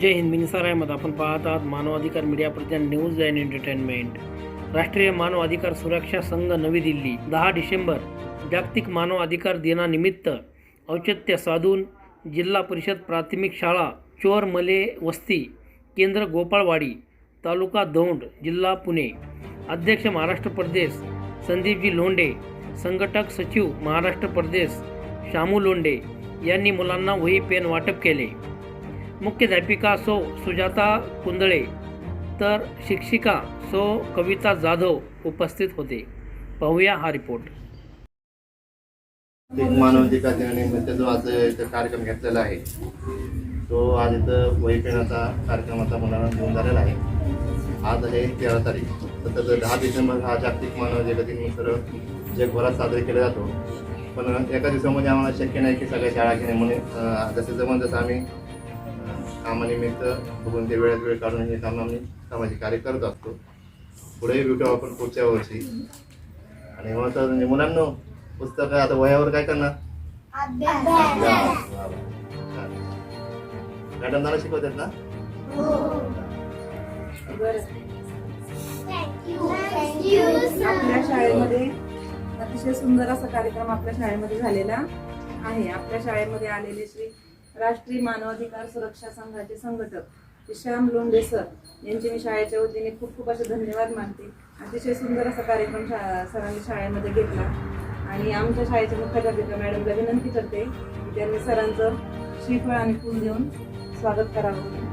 जय हिंद मी निसार अहमद. आपण पाहत आहात मानवाधिकार मीडिया प्रतिनिधी न्यूज अँड एंटरटेनमेंट. राष्ट्रीय मानव अधिकार सुरक्षा संघ नवी दिल्ली. दहा डिसेंबर जागतिक मानव अधिकार दिनानिमित्त औचित्य साधून जिल्हा परिषद प्राथमिक शाळा चोरमले वस्ती केंद्र गोपाळवाडी तालुका दौंड जिल्हा पुणे. अध्यक्ष महाराष्ट्र प्रदेश संदीपजी लोंढे. संघटक सचिव महाराष्ट्र प्रदेश शामू लोंडे यांनी मुलांना वही पेन वाटप केले. मुख्याध्यापिका सो सुजाता कुंदळे तर शिक्षिका सो कविता जाधव उपस्थित होते. पाहूया हा रिपोर्ट. एक मानवाधिकार दिनानिमित्त जो आज इथं कार्यक्रम घेतलेला आहे तो आज इथं वहीपेनाचा कार्यक्रमाचा मुलांना घेऊन झालेला आहे. आज आहे तेरा तारीख. तसंच दहा डिसेंबर हा जागतिक मानवाधिकार दिन सर्व जगभरात साजरा केला जातो. पण एका दिवसामध्ये आम्हाला शक्य नाही की सगळ्या शाळा घेणे म्हणून जसं जमन जसं आम्ही कामानिमित्त बघून ते वेळात वेळ काढून हे काम आम्ही सामाजिक कार्य करत असतो. पुढेही भेटू आपण पुढच्या वर्षी. आणि म्हणतात म्हणजे मुलांना पुस्तक आता वयावर काय करणार? मॅडम मला शिकवतात ना? आपल्या शाळेमध्ये अतिशय सुंदर असा कार्यक्रम आपल्या शाळेमध्ये झालेला आहे. आपल्या शाळेमध्ये आलेले श्री राष्ट्रीय मानवाधिकार सुरक्षा संघाचे संघटक श्याम लोंढे सर यांचे मी शाळेच्या वतीने खूप खूप असे धन्यवाद मानते. अतिशय सुंदर असा कार्यक्रम शा सरांनी शाळेमध्ये घेतला. आणि आमच्या शाळेच्या मुख्याध्यापिका मॅडमला विनंती करते की त्यांनी सरांचं श्रीफळ आणि फूल देऊन स्वागत करावं.